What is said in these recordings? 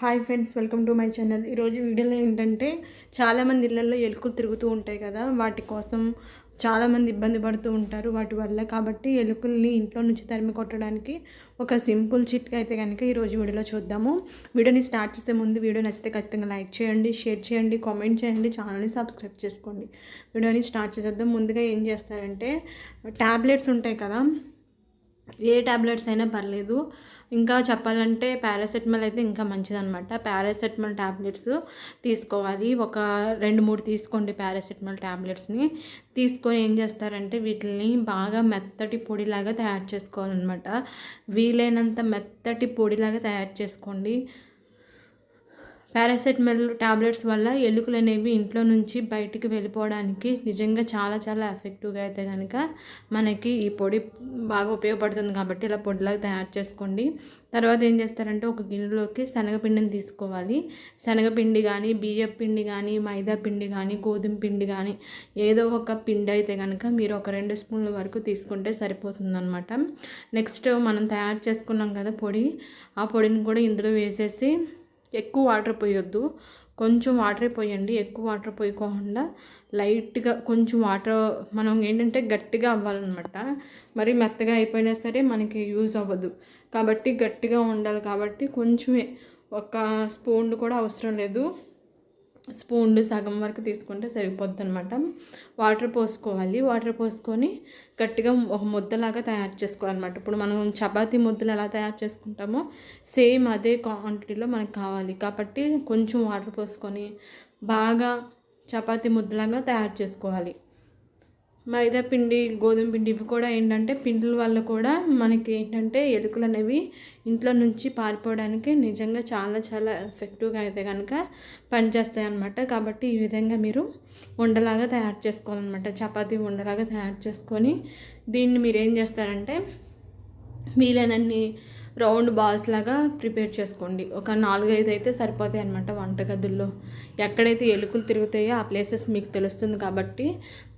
Hi friends welcome to my channel ఈరోజు వీడియోలో ఏంటంటే చాలామంది ఇళ్ళల్లో ఎలుకలు తిరుగుతూ ఉంటాయి కదా. వాటి కోసం చాలామంది ఇబ్బంది పడుతూ ఉంటారు వాటి వల్ల. కాబట్టి ఎలుకల్ని ఇంట్లో నుంచి తరిమి కొట్టడానికి ఒక సింపుల్ చిట్కా అయితే కనుక ఈరోజు వీడియోలో చూద్దాము. వీడియోని స్టార్ట్ చేసే ముందు వీడియో నచ్చితే ఖచ్చితంగా లైక్ చేయండి షేర్ చేయండి కామెంట్ చేయండి ఛానల్ని సబ్స్క్రైబ్ చేసుకోండి. వీడియోని స్టార్ట్ చేసేద్దాం. ముందుగా ఏం చేస్తారంటే ట్యాబ్లెట్స్ ఉంటాయి కదా. ఏ ట్యాబ్లెట్స్ అయినా పర్లేదు. ఇంకా చెప్పాలంటే పారాసెటమాల్ అయితే ఇంకా మంచిదన్నమాట. పారాసెటమాల్ ట్యాబ్లెట్స్ తీసుకోవాలి. ఒక రెండు మూడు తీసుకోండి పారాసెటమాల్ ట్యాబ్లెట్స్ని తీసుకొని ఏం చేస్తారంటే వీటిని బాగా మెత్తటి పొడిలాగా తయారు చేసుకోవాలన్నమాట. వీలైనంత మెత్తటి పొడిలాగా తయారు చేసుకోండి. పారాసెటమాల్ టాబ్లెట్స్ వల్ల ఎలుకలు అనేవి ఇంట్లో నుంచి బయటికి వెళ్ళిపోవడానికి నిజంగా చాలా చాలా ఎఫెక్టివ్గా అయితే కనుక మనకి ఈ పొడి బాగా ఉపయోగపడుతుంది కాబట్టి ఇలా పొడిలాగా తయారు చేసుకోండి. తర్వాత ఏం చేస్తారంటే ఒక గిన్నెలోకి శనగపిండిని తీసుకోవాలి. శనగపిండి కానీ బియ్యం పిండి కానీ మైదా పిండి కానీ గోధుమ పిండి కానీ ఏదో ఒక పిండి అయితే కనుక మీరు ఒక రెండు స్పూన్ల వరకు తీసుకుంటే సరిపోతుందన్నమాట. నెక్స్ట్ మనం తయారు చేసుకున్నాం కదా పొడి ఆ పొడిని కూడా ఇందులో వేసేసి ఎక్కువ వాటర్ పోయొద్దు. కొంచెం వాటర్ పోయండి. ఎక్కువ వాటర్ పోయకుండా లైట్గా కొంచెం వాటర్ మనం ఏంటంటే గట్టిగా అవ్వాలన్నమాట. మరి మెత్తగా అయిపోయినా సరే మనకి యూజ్ అవ్వదు. కాబట్టి గట్టిగా ఉండాలి కాబట్టి కొంచెమే. ఒక స్పూన్ కూడా అవసరం లేదు. స్పూన్ సగం వరకు తీసుకుంటే సరిపోద్ది అనమాట వాటర్ పోసుకోవాలి. వాటర్ పోసుకొని గట్టిగా ఒక ముద్దలాగా తయారు చేసుకోవాలన్నమాట. ఇప్పుడు మనం చపాతీ ముద్దలు ఎలా తయారు చేసుకుంటామో సేమ్ అదే క్వాంటిటీలో మనకు కావాలి. కాబట్టి కొంచెం వాటర్ పోసుకొని బాగా చపాతీ ముద్దలాగా తయారు చేసుకోవాలి. మైదా పిండి గోధుమ పిండి ఇవి కూడా ఏంటంటే పిండిల వల్ల కూడా మనకి ఏంటంటే ఎలుకలు అనేవి ఇంట్లో నుంచి పారిపోవడానికి నిజంగా చాలా చాలా ఎఫెక్టివ్గా అయితే కనుక పనిచేస్తాయి అన్నమాట. కాబట్టి ఈ విధంగా మీరు ఉండలాగా తయారు చేసుకోవాలన్నమాట. చపాతీ ఉండలాగా తయారు చేసుకొని దీన్ని మీరు ఏం చేస్తారంటే వీలైనన్ని రౌండ్ బాల్స్ లాగా ప్రిపేర్ చేసుకోండి. ఒక నాలుగైదు అయితే సరిపోతాయి అనమాట వంటగదుల్లో. ఎక్కడైతే ఎలుకలు తిరుగుతాయో ఆ ప్లేసెస్ మీకు తెలుస్తుంది కాబట్టి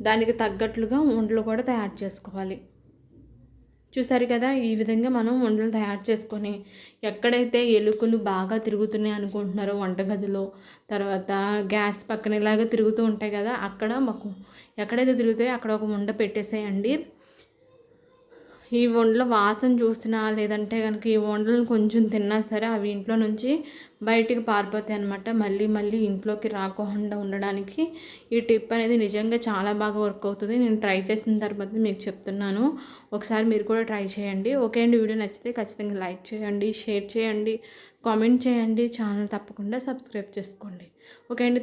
దానికి తగ్గట్లుగా వంటలు కూడా తయారు చేసుకోవాలి. చూసారు కదా ఈ విధంగా మనం వంటలు తయారు చేసుకొని ఎక్కడైతే ఎలుకలు బాగా తిరుగుతున్నాయి అనుకుంటున్నారో వంటగదిలో తర్వాత గ్యాస్ పక్కన ఇలాగ తిరుగుతూ ఉంటాయి కదా అక్కడ మాకు ఎక్కడైతే తిరుగుతాయో అక్కడ ఒక ఉండ పెట్టేసేయండి. ఈ వండల వాసన చూసినా లేదంటే కనుక ఈ వండలను కొంచెం తిన్నా సరే అవి ఇంట్లో నుంచి బయటికి పారిపోతాయి అనమాట మళ్ళీ మళ్ళీ ఇంట్లోకి రాకుండా ఉండడానికి ఈ టిప్ అనేది నిజంగా చాలా బాగా వర్క్ అవుతుంది. నేను ట్రై చేసిన తర్వాత మీకు చెప్తున్నాను. ఒకసారి మీరు కూడా ట్రై చేయండి. ఓకే అండి వీడియో నచ్చితే ఖచ్చితంగా లైక్ చేయండి షేర్ చేయండి కామెంట్ చేయండి. ఛానల్ తప్పకుండా సబ్స్క్రైబ్ చేసుకోండి. ఓకే అండి